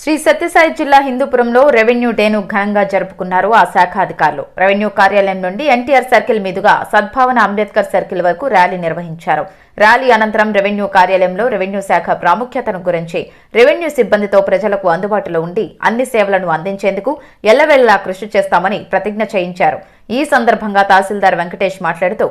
శ్రీ సత్యసాయి జిల్లా హిందూపురంలో రెవెన్యూ డేను ఘనంగా జరుపుకున్నారు ఆ శాఖ అధికారులు. రెవెన్యూ కార్యాలయం నుండి ఎన్టీఆర్ సర్కిల్ మీదుగా సద్భావన అంబేద్కర్ సర్కిల్ వరకు ర్యాలీ నిర్వహించారు. ర్యాలీ అనంతరం రెవెన్యూ కార్యాలయంలో రెవెన్యూ శాఖ ప్రాముఖ్యతను గురించి రెవెన్యూ సిబ్బందితో ప్రజలకు అందుబాటులో ఉండి అన్ని సేవలను అందించేందుకు ఎల్లవేళలా కృషి చేస్తామని ప్రతిజ్ఞ చేయించారు. ఈ సందర్భంగా తహసీల్దార్ వెంకటేష్ మాట్లాడుతూ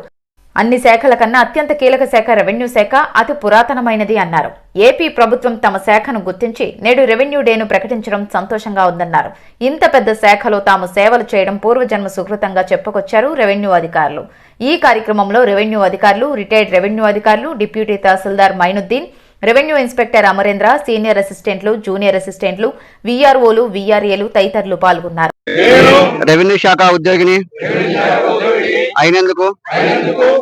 అన్ని శాఖల కన్నా అత్యంత కీలక శాఖ రెవెన్యూ శాఖ అతి పురాతనమైనది అన్నారు. ఏపీ ప్రభుత్వం తమ శాఖను గుర్తించి నేడు రెవెన్యూ డేను ప్రకటించడం సంతోషంగా ఉందన్నారు. ఇంత పెద్ద శాఖలో తాము సేవలు చేయడం పూర్వజన్మ సుకృతంగా చెప్పుకొచ్చారు రెవెన్యూ అధికారులు. ఈ కార్యక్రమంలో రెవెన్యూ అధికారులు రిటైర్డ్ రెవెన్యూ అధికారులు deputy tahsildar Mainuddin revenue inspector Amarendra senior అసిస్టెంట్లు జూనియర్ అసిస్టెంట్లు విఆర్ఓలు విఆర్ఏలు తదితరులు పాల్గొన్నారు. రెవెన్యూ శాఖ ఉద్యోగిని. అయినందుకు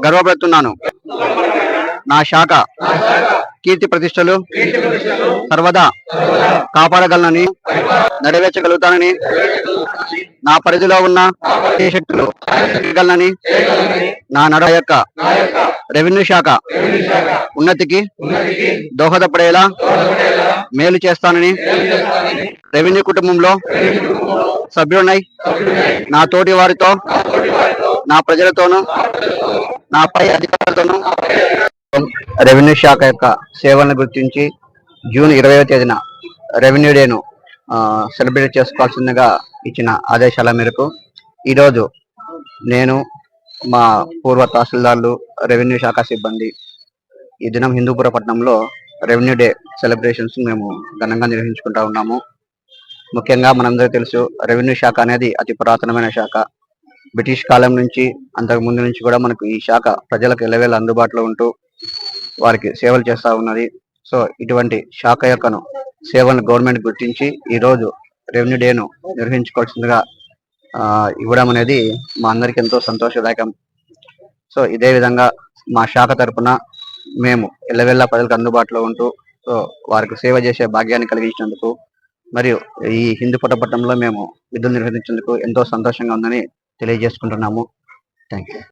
గర్వపడుతున్నాను. నా శాఖ కీర్తి ప్రతిష్టలు సర్వదా కాపాడగలనని నెరవేర్చగలుగుతానని నా పరిధిలో ఉన్న శక్తులు చేయగలనని నా నడ యొక్క రెవెన్యూ శాఖ ఉన్నతికి దోహదపడేలా మేలు చేస్తానని రెవెన్యూ కుటుంబంలో సభ్యుడినై నా తోటి వారితో నా ప్రజలతోనూ నా పై అధికారులతోనూ రెవెన్యూ శాఖ యొక్క సేవలను గుర్తించి జూన్ ఇరవైవ తేదీన రెవెన్యూ డేను ఆ, సెలబ్రేట్ చేసుకోవాల్సిందిగా ఇచ్చిన ఆదేశాల మేరకు ఈరోజు నేను మా పూర్వ తహసీల్దార్లు రెవెన్యూ శాఖ సిబ్బంది ఈ దినం హిందూపుర పట్టణంలో రెవెన్యూ డే సెలబ్రేషన్స్ మేము ఘనంగా నిర్వహించుకుంటా ఉన్నాము. ముఖ్యంగా మనందరికీ తెలుసు రెవెన్యూ శాఖ అనేది అతి పురాతనమైన శాఖ. బ్రిటిష్ కాలం నుంచి అంతకు ముందు నుంచి కూడా మనకు ఈ శాఖ ప్రజలకు ఎలవేళ అందుబాటులో ఉంటూ వారికి సేవలు చేస్తా ఉన్నది. సో ఇటువంటి శాఖ యొక్కను సేవలను గవర్నమెంట్ గుర్తించి ఈ రోజు రెవెన్యూ డేను నిర్వహించుకోవాల్సిందిగా ఆ, ఇవ్వడం అనేది మా అందరికి ఎంతో సంతోషదాయకం. సో ఇదే విధంగా మా శాఖ తరపున మేము ఎల్లవెల్లా ప్రజలకు అందుబాటులో ఉంటూ సో వారికి సేవ చేసే భాగ్యాన్ని కలిగించినందుకు మరియు ఈ హిందూ పట్టణంలో మేము విధులు నిర్వహించేందుకు ఎంతో సంతోషంగా ఉందని తెలియజేసుకుంటున్నాము. Thank you